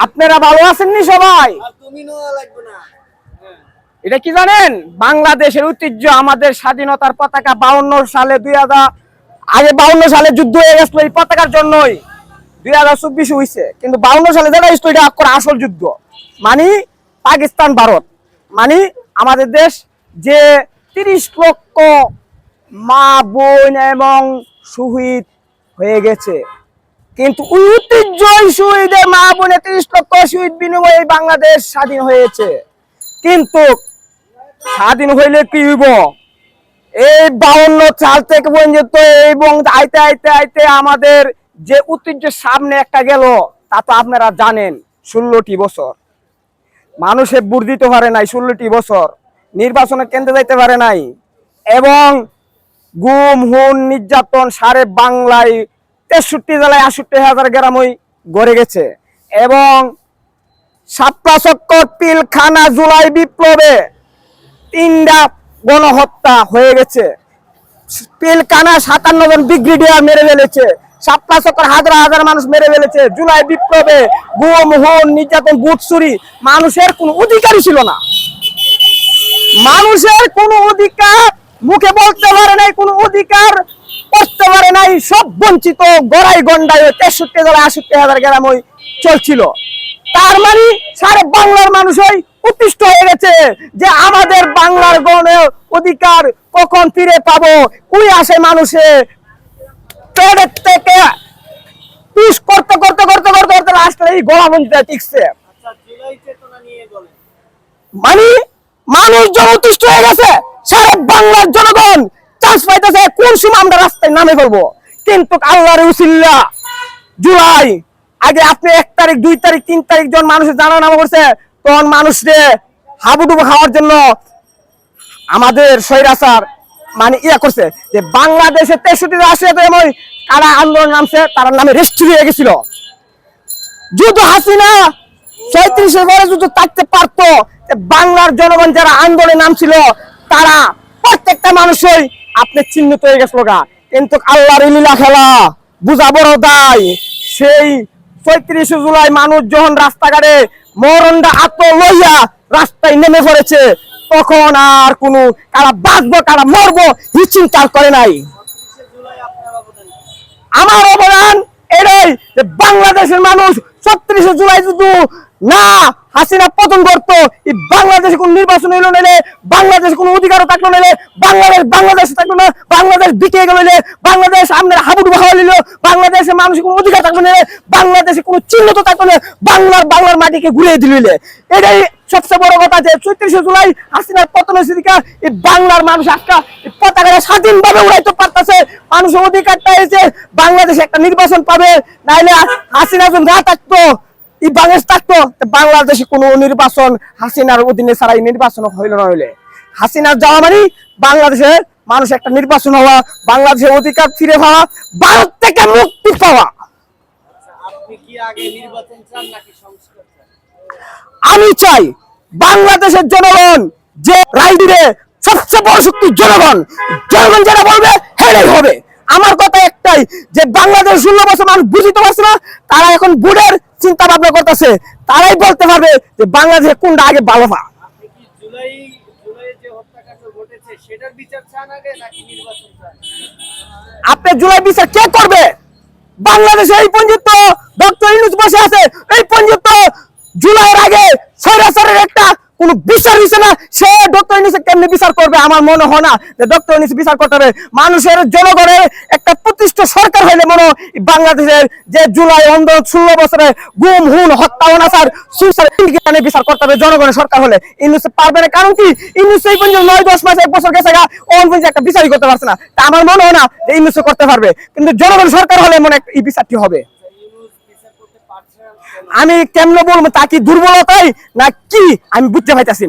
আপনারা ভালো আছেননি সবাই? এটা কি জানেন? বাংলাদেশের ঐতিহ্য আমাদের স্বাধীনতার পতাকা বাউন্ন সালে দুই হাজার আগে বাউন্ন সালে যুদ্ধ হয়ে গেছিল এই পতাকার জন্যই। দুই হাজার চব্বিশে হয়েছে কিন্তু বাউন্ন সালে যেটা হয়েছিল এটা আসল যুদ্ধ। মানে পাকিস্তান ভারত। মানে আমাদের দেশ যে তিরিশ লক্ষ মা বোন এবং শহীদ হয়ে গেছে। কিন্তু ঐতিহ্যই শহীদের মা বোনে তিরিশ লক্ষ শহীদ বিনিময়ে বাংলাদেশ স্বাধীন হয়েছে। কিন্তু স্বাধীন হইলে কি হইব? এই বাউন্ন সাল থেকে পর্যন্ত এবং আইতে আইতে আইতে আমাদের যে ঐতিহ্য সামনে একটা গেল, তা তো আপনারা জানেন, ষোলোটি বছর। মানুষে বুট দিতে পারে নাই ষোলোটি বছর নির্বাচনে কেন্দ্রে যাইতে পারে নাই। এবং গুম হুন নির্যাতন সারে বাংলায় তেষট্টি জেলায় আষট্টি হাজার গ্রামই গড়ে গেছে। এবং সাপ্লা চক্কর পিলখানা জুলাই বিপ্লবে তিনটা গণহত্যা হয়ে গেছে। পিলখানা সাতান্ন জন ব্রিগেডিয়ার মেরে ফেলেছে। সাপ্লা চক্কর হাজার হাজার মানুষ মেরে ফেলেছে। জুলাই বিপ্লবে গুম হুন নির্যাতন বুট চুরি মানুষের কোনো অধিকারই ছিল না। মানুষের কোনো অধিকার মুখে বলতে পারে নাই, কোনো অধিকার করতে পারে নাই সব বঞ্চিত গড়াই গন্ডায় তেষট্টি জেলা আষট্টি হাজার গ্রাম ওই চলছিল। তার মানে সারা বাংলার মানুষই উৎতিষ্ট হয়ে গেছে যে আমাদের বাংলার গণের অধিকার কখন ফিরে পাবো? কুই আসে মানুষে? পেটের থেকে পুশ করতে করতে করতে করতে করতে লাস্টে এই গলাবন্দিটা টিকছে। আচ্ছা মানে মানুষ জনতুষ্ট হয়ে গেছে সারা বাংলার জনগণ চান্স পাইতেছে কোন সময় আমরা রাস্তায় নামে ফেলব? কিন্তু আল্লাহর উসিল্লা। জুলাই, আগে আপনি এক তারিখ, দুই তারিখ, তিন তারিখ জন মানুষের জানা নামা করছে, তখন মানুষরে হাবুডুবু খাওয়ার জন্য আমাদের সৈরাচার মানে ইয়া করছে যে বাংলাদেশে তেষট্টি রাশিয়াতে এমন কারা আন্দোলন নামছে, তার নামে রেস্ট্রি হয়ে গেছিল। যুদ্ধ হাসিনা ছয়ত্রিশে পরে যুদ্ধ থাকতে পারতো বাংলার জনগণ যারা আন্দোলনে নামছিল, তারা প্রত্যেকটা মানুষই আপনি চিহ্নিত হয়ে গেছিল গা কিন্তু আল্লাহর লীলা খেলা বুঝা বড় দায় সেই ছয়ত্রিশে জুলাই মানুষ যখন রাস্তাঘাটে মরণটা আত্ম লইয়া রাস্তায় নেমে পড়েছে, তখন আর কোনো কারা বাঁচবো, কারা মরবো হিচিন্তার করে নাই? আমার অবদান এটাই বাংলাদেশের মানুষ ছত্রিশে জুলাই যদি না, হাসিনা পতন করতো এই বাংলাদেশে কোন নির্বাচন হইল নাইলে বাংলাদেশে কোনো অধিকারও থাকল নাইলে বাংলাদেশ বাংলাদেশ থাকল না, বাংলাদেশ বিকে গেল বাংলাদেশ আমাদের হাবুডুবু হাওয়া নিল বাংলাদেশের মানুষের কোনো অধিকার থাকল নাইলে বাংলাদেশে কোনো চিহ্ন তো থাকল না, বাংলার বাংলার মাটিকে ঘুরিয়ে দিলে এটাই সবচেয়ে বড় কথা যে চৌত্রিশে জুলাই হাসিনার পতন হয়েছে এই বাংলার মানুষ আজকা পতাকাটা স্বাধীনভাবে উড়াইতে পারতেছে। মানুষের অধিকারটা এসে বাংলাদেশে একটা নির্বাচন পাবে, নাইলে হাসিনা যদি না থাকতো এই বাংলাদেশ থাকতো বাংলাদেশে কোনো নির্বাচন হাসিনার অধীনে ছাড়া এই নির্বাচন হইল না হইলে। হাসিনার যাওয়া মানে বাংলাদেশে মানুষ একটা নির্বাচন হওয়া বাংলাদেশের অধিকার ফিরে পাওয়া, ভারত থেকে মুক্তি পাওয়া। আমি চাই বাংলাদেশের জনগণ যে রায় দিবে, সবচেয়ে বড় শক্তি জনগণ। জনগণ যেটা বলবে হেরেই হবে। আমার কথা একটাই, যে বাংলাদেশ ষোলো বছর মানুষ বুঝতে পারছে না, তারা এখন বুড়ের চিন্তা ভাবনা করতেছে তারাই বলতে পারবে যে বাংলাদেশে কোনটা আগে ভালো পা আপনি জুলাই বিচার কে করবে? বাংলাদেশে এই পঞ্জিত ডক্টর ইউনুস বসে আছে এই পঞ্জিত জুলাইয়ের আগে কোন বিচার হইছে না, সে ডক্টর ইউনুস কেমনি বিচার করবে? আমার মনে হয় না যে ডক্টর ইউনুস বিচার করতে হবে। মানুষের জনগণের একটা প্রতিষ্ঠিত সরকার হইলে মনে বাংলাদেশের যে জুলাই অন্ধ ষোলো বছরে গুম, হুন, হত্যা, অনাচার সুসার বিচার করতে হবে জনগণের সরকার হলে। ইউনুস পারবে না, কারণ কি? ইউনুস এই পর্যন্ত নয়, দশ মাস, এক বছর গেছে গা ওন পর্যন্ত একটা বিচারই করতে পারছে না। তা আমার মনে হয় না যে ইউনুস করতে পারবে। কিন্তু জনগণ সরকার হলে মনে এই বিচারটি হবে আচ্ছা, ইউনুস বিচার করতে পারছে না কেন? আমি কেমন বলব তা কি দুর্বলতাই না কি আমি বুঝতে পাইতাছি না?